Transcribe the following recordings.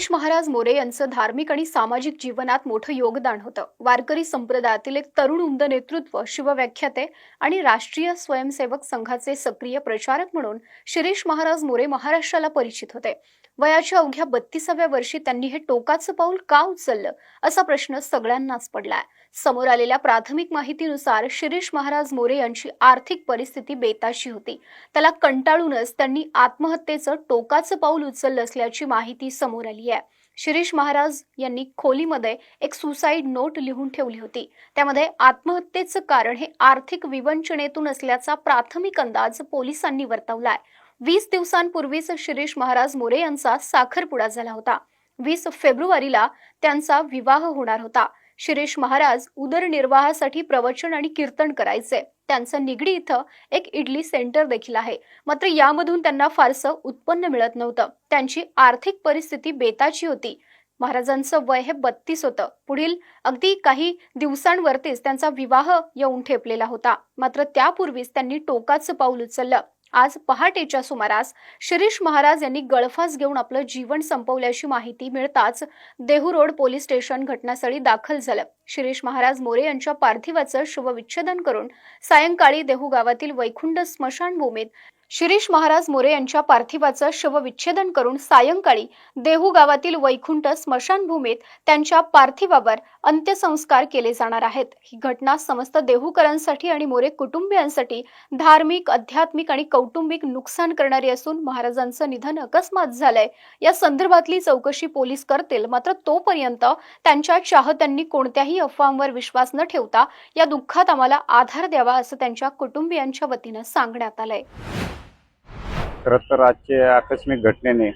गणेश महाराज मोरे यांचं धार्मिक आणि सामाजिक जीवनात मोठं योगदान होतं. वारकरी संप्रदायातील एक तरुण उमद नेतृत्व शिवव्याख्याते आणि राष्ट्रीय स्वयंसेवक संघाचे सक्रिय प्रचारक म्हणून शिरीष महाराज मोरे महाराष्ट्राला परिचित होते. वयाच्या अवघ्या बत्तीसाव्या वर्षी त्यांनी हे टोकाचं पाऊल का उचललं असा प्रश्न सगळ्यांनाच पडलाय. समोर आलेल्या प्राथमिक माहितीनुसार शिरीष महाराज मोरे यांची आर्थिक परिस्थिती बेताशी होती. त्याला कंटाळूनच त्यांनी आत्महत्येचं टोकाचं पाऊल उचललं असल्याची माहिती समोर आली आहे. शिरीष महाराज यांनी खोलीमध्ये एक सुसाईड नोट लिहून ठेवली होती. त्यामध्ये आत्महत्येचं कारण हे आर्थिक विवंचनेतून असल्याचा प्राथमिक अंदाज पोलिसांनी वर्तवलाय. वीस दिवसांपूर्वीच शिरीष महाराज मोरे यांचा साखरपुडा झाला होता. वीस फेब्रुवारीला त्यांचा विवाह होणार होता. शिरीष महाराज उदरनिर्वाहासाठी प्रवचन आणि कीर्तन करायचे. त्यांचं निगडी इथं एक इडली सेंटर देखील आहे. मात्र यामधून त्यांना फारसं उत्पन्न मिळत नव्हतं. त्यांची आर्थिक परिस्थिती बेताची होती. महाराजांचं वय हे बत्तीस होतं. पुढील अगदी काही दिवसांवरतीच त्यांचा विवाह येऊन ठेपलेला होता. मात्र त्यापूर्वीच त्यांनी टोकाचं पाऊल उचललं. आज पहाटेच्या सुमारास शिरीष महाराज यांनी गळफास घेऊन आपलं जीवन संपवल्याची माहिती मिळताच देहू रोड पोलीस स्टेशन घटनास्थळी दाखल झालं. शिरीष महाराज मोरे यांच्या पार्थिवाचं शवविच्छेदन करून सायंकाळी देहू गावातील वैकुंठ स्मशानभूमीत शिरीष महाराज मोरे यांच्या पार्थिवाचं शवविच्छेदन करून सायंकाळी देहू गावातील वैकुंठ स्मशानभूमीत त्यांच्या पार्थिवावर अंत्यसंस्कार केले जाणार आहेत. ही घटना समस्त देहूकरांसाठी आणि मोरे कुटुंबियांसाठी धार्मिक आध्यात्मिक आणि कौटुंबिक नुकसान करणारी असून महाराजांचं निधन अकस्मात झालंय. या संदर्भातली चौकशी पोलीस करतील मात्र तोपर्यंत त्यांच्या चाहत्यांनी कोणत्याही अफवांवर विश्वास न ठेवता या दुःखात आम्हाला आधार द्यावा असं त्यांच्या कुटुंबियांच्या वतीनं सांगण्यात आलंय. खरं तर आजच्या आकस्मिक घटनेने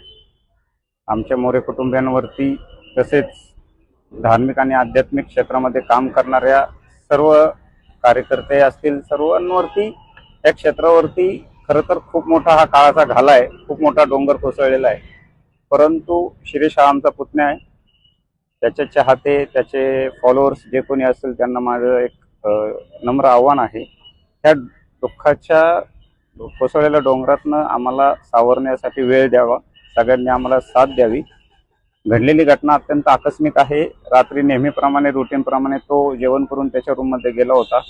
आमच्या मोरे कुटुंबियांवरती तसेच धार्मिक आणि आध्यात्मिक क्षेत्रामध्ये काम करणाऱ्या सर्व कार्यकर्ते असतील सर्वांवरती या क्षेत्रावरती खरं तर खूप मोठा हा काळाचा घाला आहे. खूप मोठा डोंगर कोसळलेला आहे. परंतु शिरीष हा आमचा पुतण्या आहे. त्याचे चाहते त्याचे फॉलोअर्स जे कोणी असेल त्यांना माझं एक नम्र आव्हान आहे. त्या दुःखाच्या कोसळलेल्या डोंगरातनं आम्हाला सावरण्यासाठी वेळ द्यावा. सगळ्यांनी आम्हाला साथ द्यावी. घडलेली घटना अत्यंत आकस्मिक आहे. रात्री नेहमीप्रमाणे रुटीनप्रमाणे तो जेवण करून त्याच्या रूममध्ये गेला होता.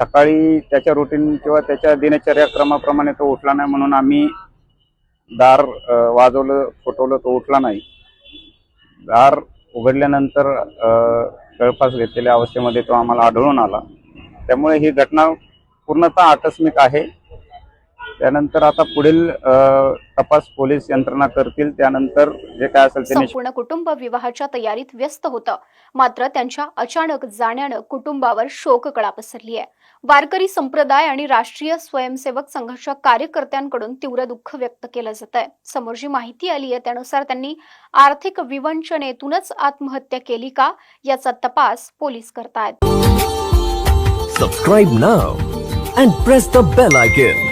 सकाळी त्याच्या रुटीन किंवा त्याच्या दिनचर्याक्रमाप्रमाणे तो उठला नाही म्हणून आम्ही दार वाजवलं फुटवलं तो उठला नाही. दार उघडल्यानंतर गळफास घेतलेल्या अवस्थेमध्ये तो आम्हाला आढळून आला. त्यामुळे ही घटना पूर्णतः आकस्मिक आहे. त्यानंतर आता पुढील तपास पोलीस यंत्रणा करतील. त्यानंतर जे काय असेल ते निश्चित संपूर्ण कुटुंब विवाहाच्या तयारीत व्यस्त होतं. मात्र त्यांच्या अचानक जाण्यानं कुटुंबावर शोककळा पसरली आहे. वारकरी संप्रदाय आणि राष्ट्रीय स्वयंसेवक संघाच्या कार्यकर्त्यांकडून तीव्र दुःख व्यक्त केलं जात आहे. समोर जी माहिती आली आहे त्यानुसार त्यांनी आर्थिक विवंचनेतूनच आत्महत्या केली का याचा तपास पोलीस करतायत. Subscribe now and press the bell icon.